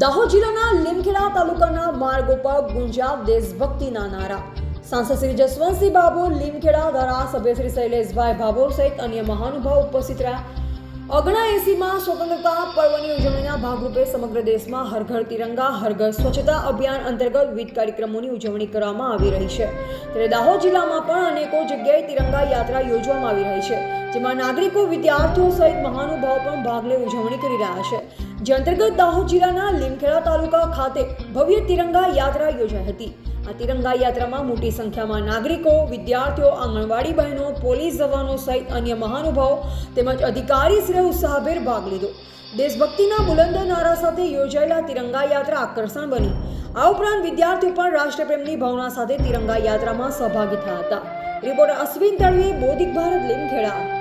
દાહોદ જિલ્લાના લીમખેડા તાલુકાના માર્ગો પર ગુંજ્યા દેશભક્તિના નારા. સાંસદ શ્રી જસવંતસિંહ બાબુ લીમખેડા ધારાસભ્ય શ્રી શૈલેષભાઈ ભાભોર સહિત અન્ય મહાનુભાવ ઉપસ્થિત રહ્યા. ઓગણા એસીમાં સ્વતંત્રતા પર્વની ઉજવણીના ભાગરૂપે સમગ્ર દેશમાં હર ઘર તિરંગા હર ઘર સ્વચ્છતા અભિયાન અંતર્ગત વિવિધ કાર્યક્રમોની ઉજવણી કરવામાં આવી રહી છે. ત્યારે દાહોદ જિલ્લામાં પણ અનેકો જગ્યાએ તિરંગા યાત્રા યોજવામાં આવી રહી છે, જેમાં નાગરિકો, વિદ્યાર્થીઓ સહિત મહાનુભાવો પણ ભાગ લઈ ઉજવણી કરી રહ્યા છે. જે અંતર્ગત દાહોદ જિલ્લાના લીમખેડા તાલુકા ખાતે ભવ્ય તિરંગા યાત્રા યોજાઈ હતી. આ તિરંગા યાત્રામાં મોટી સંખ્યામાં નાગરિકો, વિદ્યાર્થીઓ, આંગણવાડી બહેનો, પોલીસ જવાનો સહિત અન્ય મહાનુભાવો તેમજ અધિકારીશ્રીએ ઉત્સાહભેર ભાગ લીધો. દેશભક્તિના બુલંદ નારા સાથે યોજાયેલા તિરંગા યાત્રા આકર્ષણ બની. આ ઉપરાંત વિદ્યાર્થીઓ પણ રાષ્ટ્રપ્રેમની ભાવના સાથે તિરંગા યાત્રામાં સહભાગી થયા હતા. રિપોર્ટર અશ્વિન તળવી, બોધિક ભારત, લીમખેડા.